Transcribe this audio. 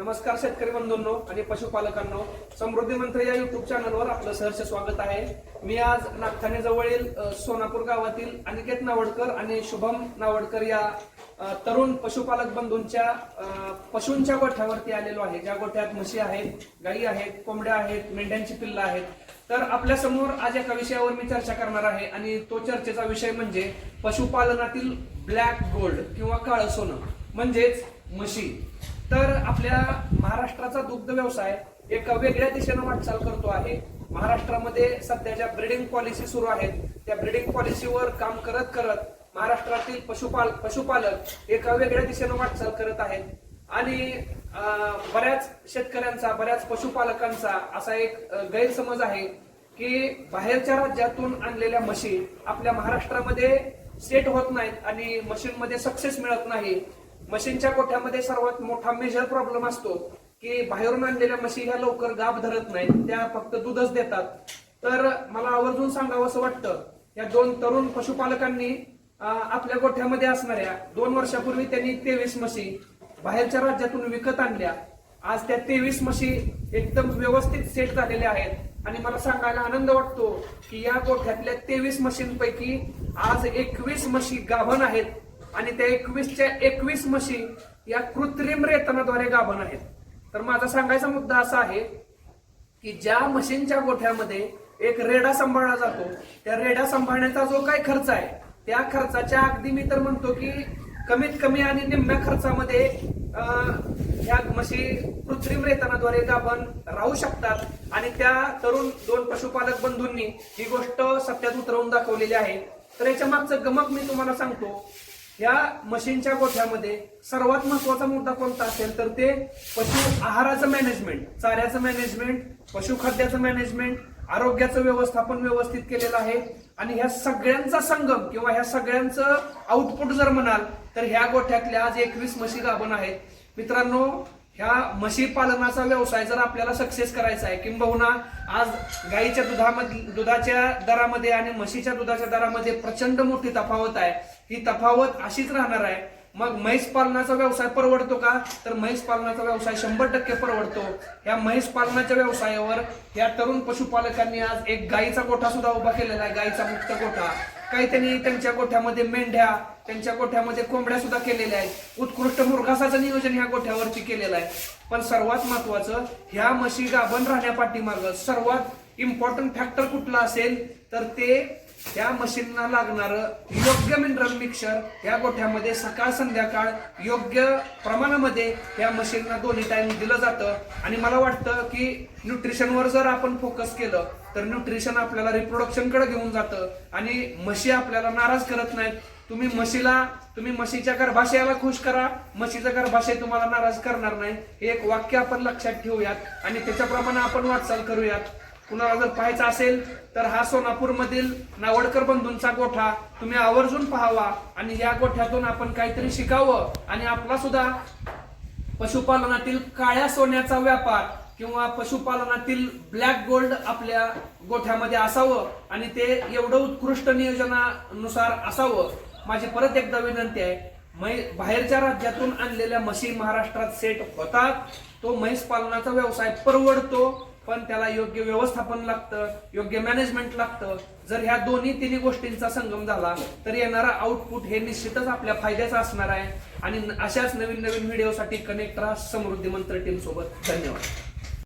नमस्कार शेतकरी बंधूंनो आणि पशुपालकांनो समृद्धी मंत्र या युट्यूब चॅनलवर आपलं सहर्ष स्वागत आहे. मी आज नागठाणे जवळील सोनापूर गावातील अनिकेत नावडकर आणि शुभम नावडकर या तरुण पशुपालक बंधूंच्या पशूंच्या गोठ्यावरती आलेलो आहे. ज्या गोठ्यात म्हशी आहेत गायी आहेत कोंबड्या आहेत मेंढ्यांची पिल्लं आहेत. तर आपल्यासमोर आज एका विषयावर मी चर्चा करणार आहे आणि तो चर्चेचा विषय म्हणजे पशुपालनातील ब्लॅक गोल्ड किंवा काळं सोनं म्हणजेच म्हशी. तर आपल्या महाराष्ट्राचा दुग्ध व्यवसाय एका वेगळ्या दिशेनं वाटचाल करतो आहे. महाराष्ट्रामध्ये सध्या ज्या ब्रिडिंग पॉलिसी सुरू आहेत त्या ब्रिडिंग पॉलिसीवर काम करत करत महाराष्ट्रातील पशुपाल पशुपालक एका वेगळ्या दिशेनं वाटचाल करत आहेत. आणि बऱ्याच शेतकऱ्यांचा बऱ्याच पशुपालकांचा असा एक गैरसमज आहे की बाहेरच्या राज्यातून आणलेल्या म्हशी आपल्या महाराष्ट्रामध्ये सेट होत नाहीत आणि मशीनमध्ये सक्सेस मिळत नाही. मशीनच्या गोठ्यामध्ये सर्वात मोठा मेजर प्रॉब्लेम असतो की बाहेरून आणलेल्या म्हशी ह्या लवकर गाभ धरत नाहीत त्या फक्त दूधच देतात. तर मला आवर्जून सांगावं असं वाटतं या दोन तरुण पशुपालकांनी आपल्या गोठ्यामध्ये असणाऱ्या दोन वर्षापूर्वी त्यांनी तेवीस म्हशी बाहेरच्या राज्यातून विकत आणल्या. आज त्या तेवीस म्हशी एकदम व्यवस्थित सेट झालेल्या आहेत. आणि मला सांगायला आनंद वाटतो की या गोठ्यातल्या तेवीस म्हशींपैकी आज एकवीस म्हशी गाभण आहेत. आणि त्या एकवीसच्या एकवीस म्हशी या कृत्रिम रेतनाद्वारे गाभण आहेत. तर माझा सांगायचा मुद्दा असा आहे की ज्या मशीनच्या गोठ्यामध्ये एक रेडा सांभाळला जातो त्या रेडा सांभाळण्याचा जो काही खर्च आहे त्या खर्चाच्या अगदी मी तर म्हणतो की कमीत कमी आणि निम्म्या खर्चामध्ये ह्या म्हशी कृत्रिम रेतनाद्वारे गाभण राहू शकतात. आणि त्या तरुण दोन पशुपालक बंधूंनी ही गोष्ट सत्यात उतरवून दाखवलेली आहे. तर याच्या मागचं गमक मी तुम्हाला सांगतो. या मशीनच्या गोठ्यामध्ये सर्वात महत्त्वाचा मुद्दा कोणता असेल तर ते पशु आहाराचं मॅनेजमेंट चाऱ्याचं मॅनेजमेंट पशुखाद्याचं मॅनेजमेंट आरोग्याचं व्यवस्थापन व्यवस्थित केलेलं आहे. आणि ह्या सगळ्यांचा संगम किंवा ह्या सगळ्यांचं आउटपुट जर म्हणाल तर ह्या गोठ्यातल्या आज एकवीस म्हशी गाभण आहेत. मित्रांनो ह्या म्हशी पालनाचा व्यवसाय जर आपल्याला सक्सेस करायचा आहे किंबहुना आज गाईच्या दुधामध्ये दुधाच्या दरामध्ये आणि म्हशीच्या दुधाच्या दरामध्ये प्रचंड मोठी तफावत आहे. ही तफावत अशीच राहणार आहे. मग म्हैस पालनाचा व्यवसाय परवडतो का? तर म्हैस पालनाचा व्यवसाय शंभर टक्के परवडतो. या म्हैस पालनाच्या व्यवसायावर या तरुण पशुपालकांनी आज एक गाईचा गोठा सुद्धा उभा केलेला आहे गाईचा मुक्त गोठा. काही त्यांनी त्यांच्या गोठ्यामध्ये मेंढ्या त्यांच्या गोठ्यामध्ये कोंबड्या सुद्धा केलेल्या आहेत. उत्कृष्ट मुरघासाचं नियोजन ह्या गोठ्यावरती केलेलं आहे. पण सर्वात महत्वाचं ह्या म्हशी गाभण राहण्यापाठीमागं सर्वात इम्पॉर्टंट फॅक्टर कुठला असेल तर ते त्या मशीनला लागणारं योग्य मिनरल मिक्सर या गोठ्यामध्ये सकाळ संध्याकाळ योग्य प्रमाणामध्ये या मशीनला दोन्ही टाइम दिलं जातं. आणि मला वाटतं की न्यूट्रिशनवर जर आपण फोकस केलं तर न्यूट्रिशन आपल्याला रिप्रोडक्शनकडे घेऊन जातं. आणि म्हशी आपल्याला नाराज करत नाहीत. तुम्ही म्हशीला तुम्ही म्हशीच्या गर्भाशयाला खुश करा. म्हशीचं गर्भाशय तुम्हाला नाराज करणार नाही. हे एक वाक्य आपण लक्षात ठेवूयात. आणि त्याच्याप्रमाणे आपण वाटचाल करूयात. कुणाला जर पाहायचा असेल तर हा सोनापूरमधील नावडकर बंधूंचा गोठा तुम्ही आवर्जून पाहावा आणि या गोठ्यातून आपण काहीतरी शिकावं आणि आपला सुद्धा पशुपालनातील काळ्या सोन्याचा व्यापार किंवा पशुपालनातील ब्लॅक गोल्ड आपल्या गोठ्यामध्ये असावं आणि ते एवढं उत्कृष्ट नियोजनानुसार असावं. माझी परत एकदा विनंती आहे मै बाहेरच्या राज्यातून आणलेल्या म्हशी महाराष्ट्रात सेट होतात तो म्हैस पालनाचा व्यवसाय परवडतो पण त्याला योग्य व्यवस्थापन लागतं योग्य मॅनेजमेंट लागतं. जर ह्या दोन्ही तिन्ही गोष्टींचा संगम झाला तर येणारा आउटपुट हे निश्चितच आपल्या फायद्याचं असणार आहे. आणि अशाच नवीन नवीन व्हिडिओसाठी कनेक्ट राहा समृद्धी मंत्र टीम सोबत. धन्यवाद.